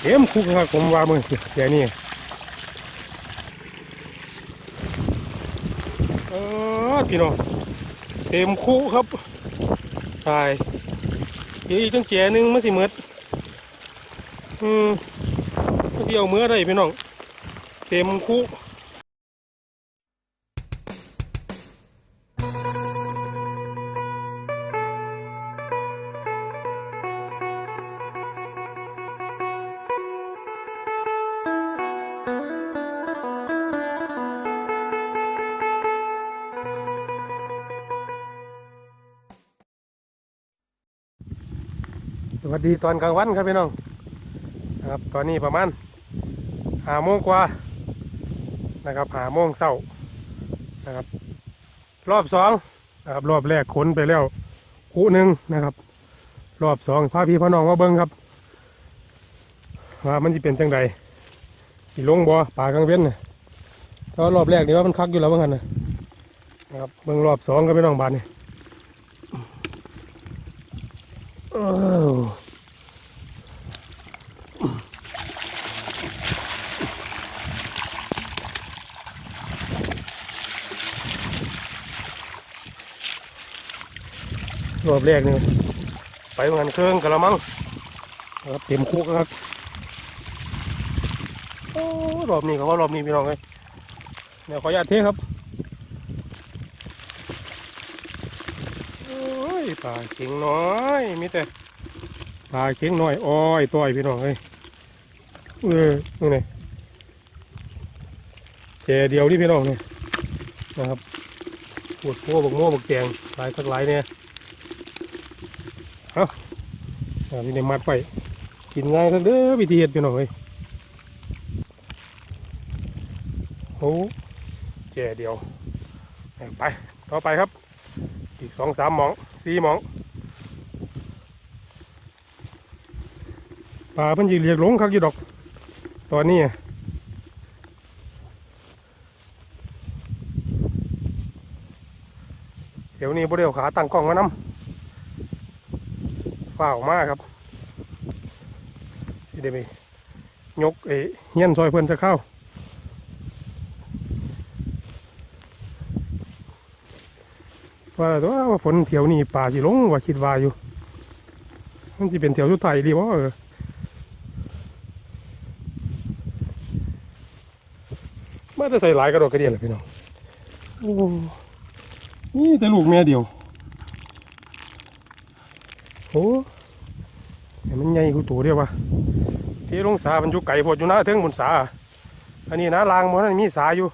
เต็มคุกครับผมว่ามึงเดี๋ยนี่เออพี่น้องเต็มคุกครับตายเดี๋ยวอีกตั้งแจหนึงมันสิเมดอืมเดียวเมื่อได้พี่น้องเต็มคุ วัสดีตอนกลางวันครับพี่น้องนะครับตอนนี้ประมาณหาโมงกว่านะครับหาโมงเศร้านะครับ รอบสองนะครับรอบแรกขนไปแล้วคู่หนึ่งนะครับ รอบสองพาพี่พ่อน้องมาเบิ้งครับว่ามันจะเป็นจังใดสิลงบ่อป่ากลางเว้นนะแต่ว่ารอบแรกนี่ว่ามันคักอยู่แล้วบางคันนะนะครับเบิ้งรอบสองก็ไม่ต้องบานนี่อ้าว รอบแรกนี่ไปเหมือนเครื่องกระมังครับเต็มคุกครับโอ้รอบนี้เขาว่ารอบนี้พี่น้องเลยเดี๋ยวขออนุญาตเทครับโปลาเข็งน้อยมีแต่ปลาเข็งน้อยอ้อยต้อยพี่น้องเลยเออนี่ไงแจเดียวนี่พี่น้องเนี่ยนะครับปวดหัวบกโม่บกแจงหลายทักหลายเนี่ยเอาอันนี้ในมัดไปกินง่ายกันเด้อวิธีเห็ดพี่น้องเอ้ยโอ้แก่เดียวไปต่อไปครับ อีกสองสามหมองสี่หมองป่าเพิ่นจีเรียกหลงคักอยู่ดอก ตอนนี้เดี๋ยวนี้บ่ได้เอาขาตั้งกล้องมานำฝ้าวมากครับสิได้ไปยกเอเฮียนซอยเพิ่นจะเข้า ว่าตัวว่าฝนเที่ยวนี้ป่าสิลงว่าคิดว่าอยู่ มันจะเป็นเที่ยวสุดท้ายดีบ่เออมาจะใส่หลายกระโดดกระเดียนเลยพี่น้องโอ้นี่แต่ลูกแม่เดียวโอ้ให้มันใหญ่กูตัวเดียววะที่ลงสามันอยู่ไก่พอดอยู่น้าเทิงบนสา อันนี้นะลางมันมีสาอยู่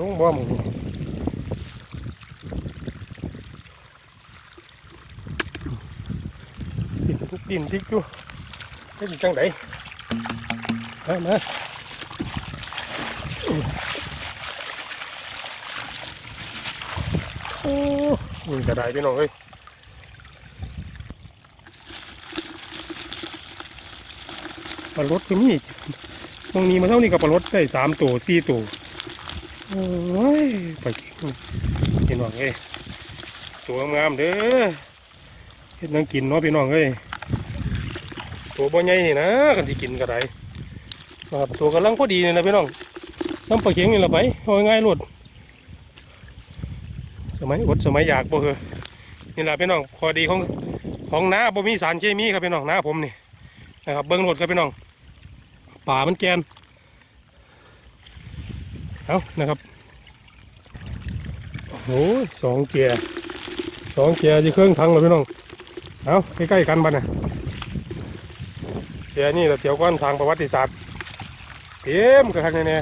ลงบ่หมึง ดินดิกอยู่ไม่ดีจังไดมามาโอ้ยกระไดพี่น้องเอ้ยปลารถก็มีตรงนี้มาเท่านี้กับปลารถได้สามตัวสี่ตัวโอ้ยไปกินพี่น้องเอ้ยตัวงามเด้อเฮ็ดนังกินเนาะพี่น้องเอ้ย ตัวบ่ใหญ่นี่นะกันสิกินกระไดนะครับตัวกำลังพอดีเลยนะพี่น้องซ้ำปลาเข็งนี่ละไปเอาง่ายๆรวดสมัยอดสมัยอยากบ่เหรอนี่แหละพี่น้องข้อดีของของน้าบ่มีสารเคมีครับพี่น้องน้าผมนี่นะครับเบิ้งรถครับพี่น้องป่ามันแกนเอานะครับโอ้โหสองเจียสองเจียจะเครื่องทั้งเลยพี่น้องเอาใกล้ๆกันบ้านน่ะ เียนี่เราเที่ยวก้อนทางประวัติศาสตร์เต็มกระทังเนี่ย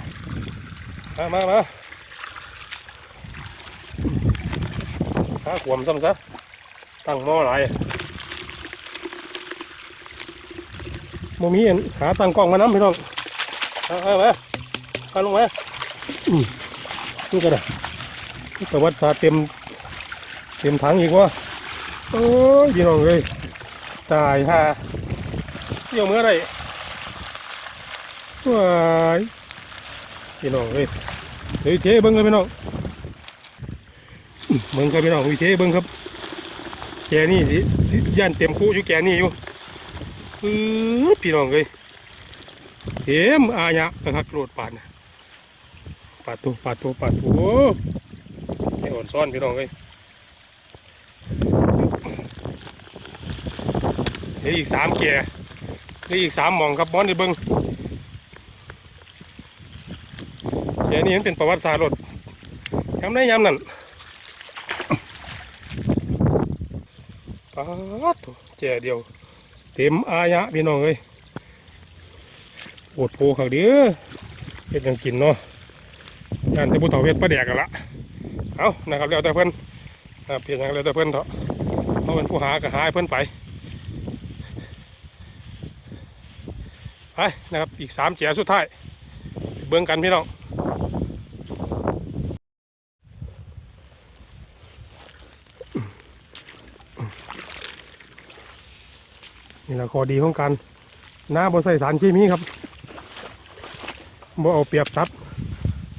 มามามาขาขวมซ้ำซะตั้งหม้อหลายโมมีอันขาตั้งกล้องมาน้ำพี่น้องเอาเอามาเอาลงมาอืมนี่ก็ได้ประวัติศาสตร์เต็ม เต็มถังอีกวะโอ้ยพี่น้องเลยตายฮะ เที่ยวเมื่อไรว้ายพี่น้องเอ้ยเฮ้ยเทเบิ้งเลยพี่น้องเบิ้งครับพี่น้องวิเทเบิ้งครับแกนี่สิสิย่านเต็มคู่อยู่แกนี่อยู่ปื๊ดพี่น้องเอ้ยเต็มอายะกระคักโลดปานน่ะปาดตัวปาดตัวปาดตัวไอ้อ่อนซ่อนพี่น้องเอ้ยเดี๋ยวอีกสามแก ลืออีกสามหมองครับบอนได้เบิ้งแกนี่มันเป็นประวัติศาสตร์รถทำได้ยามนั้นปาดโถ่แจเดียว เต็มอายะพี่น้องเอ้ยปวดโพขักเด้อเฮ็ดยังกินเนาะงานที่ผู้เฒ่าเฮ็ดประแดกกันละเอานะครับแล้วแต่เพิ่นนเพียงอย่างแล้วแต่เพิ่นเถอะเพราะเป็นผู้หาก็หาให้เพิ่อนไป ไปนะครับอีกสามแจสุดท้ายเบิ่งกันพี่น้องนี่แหละข้อดีของการน้าบ่ใส่สารเคมีครับบ่เอาเปรียบสัตว์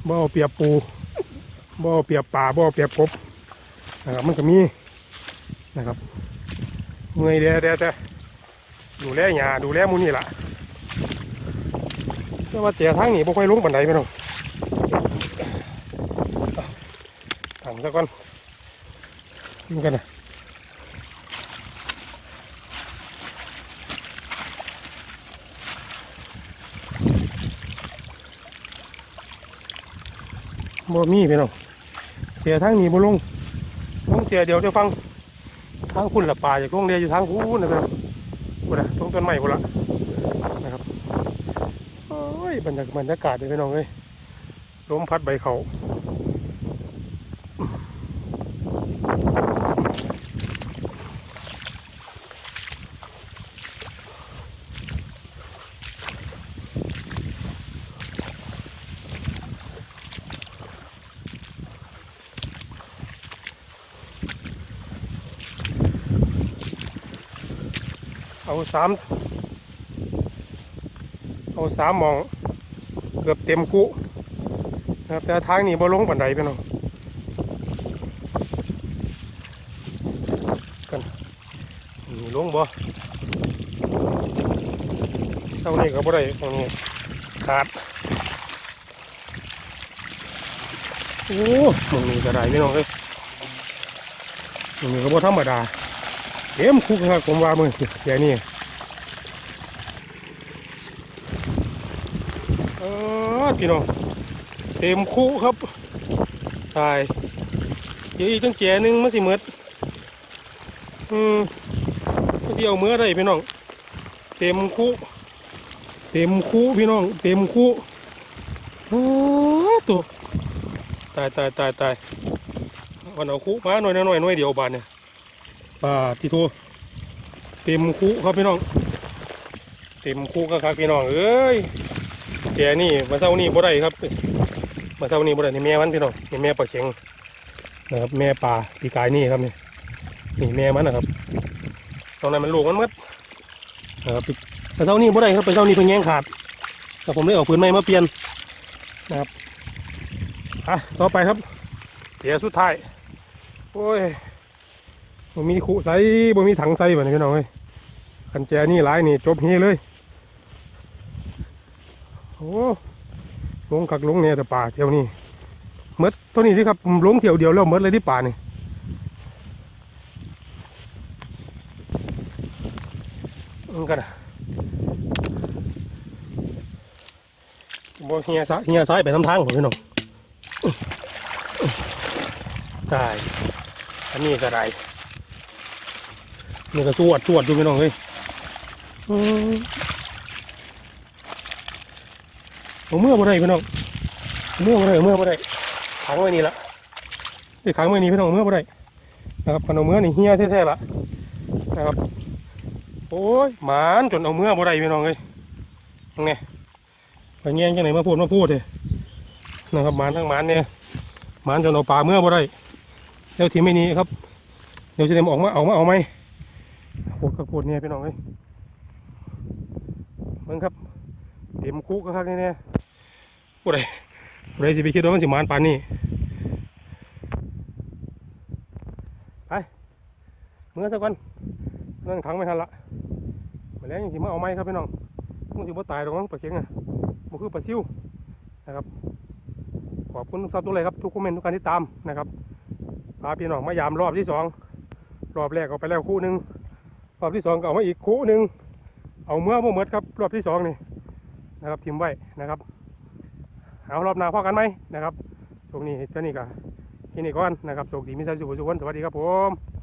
บ่เอาเปรียบปูบ่เอาเปรียบป่าบ่เอาเปรียบกบนะครับมันก็มีนะครับเมื่อยเดียวแต่แดูแลหญ้าดูแลมูนี่แหละ แต่ว่าเจ้าทางนี้บ่ค่อยลงปานใดพี่น้องถังซะก่อนกินกันนะบ่มีพี่น้องเสียทางนี้บ่ลงลงเสียเดี๋ยวจะฟังทางคุณละป่าจากลงเรียอยู่ทางคุณนะครับพุ่นะตรงต้นไม้พุ่นละ บรรยากาศบรรยากาศเลยพี่น้องเอ้ยลมพัดใบเขาเอาสามเอาสามมอง เกือบเต็มกุนะครับแต่ทางนี้บ่ลงบันไดพี่น้องกันนี่ลงบ่เท่านี้ก็บ่ได้ตรงนี้ขาดโอ้ตรงนี้ก็ได้พี่น้องเอ้ยตรงนี้ก็บ่ธรรมดาเต็มคุกครับผมว่ามึงแค่นี้เออ พี่น้องเต็มคุครับตายเดี๋ยวอีกตั้งแจหนึงมันสิเมืดอืมเดียวเมื่อไรพี่น้องเต็มคุเต็มคุพี่น้องเต็มคุโอ้ตัวตายตายตายตายวันเอาคุมาหน่อยหน่อยหน่อยเดียวบานเนี่ยป่าที่โทเต็มคุครับพี่น้องเต็มคุกันครับพี่น้องเอ้ย แจนี่มาเศร้านี่บ่ได้ครับมาเช้านี้บ่ได้นี่แม่มันพี่น้องนี่แม่ปลาเข็งนะครับ แม่ปลาปีกายนี่ครับนี่นี่แม่มันนะครับตอนนั้นมันลูกมันหมดนะครับมาเช้านี้บ่ได้ครับไปเช้านี้เพิ่งแย่งขาดแต่ผมได้ออกปืนไม้มาเปลี่ยนนะครับอะต่อไปครับเสียสุดท้ายโอ้ยบ่มีขู่ใส่บ่มีถังใส่บ่เนี่ยพี่น้องเอ้ยคันแจนี่หลายนี่จบเฮเลย โอ้ลงกักลงเนี่ยแต่ป่าเที่ยวนี้เมดตัวนี้สิครับผมลงเที่ยวเดียวแล้วเมดเลยที่ป่านี่มันกันนะบ่เฮียซ้ายเฮียซ้ายไปทำทางผมพี่น้องได้อันนี้ก็ได้นี่ก็สวดสวดอยู่พี่น้องเฮ้ย เอาเมื่อบ่ได้พี่น้องเมื่อบ่ได้เมื่อบ่ได้ขังไว้นี่ละไอ้ขังไว้นี่พี่น้องเมื่อบ่ได้นะครับคันเอาเมื่อนี่เฮียแท้ๆละนะครับโอ้ยหมานจนเอาเมื่อบ่ได้พี่น้องเลยยังไงไปแง่งจังไหนมาพูดมาพูดเลยนะครับหมานทั้งหมานเนี่ยหมานจนเอาปลาเมื่อบ่ได้แล้วทีไม่นี้ครับเดี๋ยวจะเดมออกมาเอามาเอาไหมโคตรกระโคตรเนี่ยพี่น้องเลยเบิ่งครับเต็มคุกครับนี่เนี่ย ผู้ใดเลยสิไปคิดว่ามันสิมานปานนี้ไปเมื่อสักวันนั่งถังไม่ทันละมาแล้วยังสิมาเอาไม้ครับพี่น้องมึงสิบ่ตายหรอกมั้งปลาเข็งอะมันคือปลาซิวนะครับ ขอบคุณทุกท่านทุกเลยครับทุกคอมเมนต์ทุกการติดตามนะครับพาพี่น้องมายามรอบที่สองรอบแรกเอาไปแล้วคู่หนึ่งรอบที่สองก็เอามาอีกคู่หนึ่งเอาเมื่อบ่หมดครับ รอบที่สองนี่นะครับทิมไว้นะครับ เอารอบหน้าพอกันไหมนะครับช่วงนี้เจ้านี่ก็ที่นี่ก่อนนะครับโชคดีมีชัยสุขสุขคนสวัสดีครับผม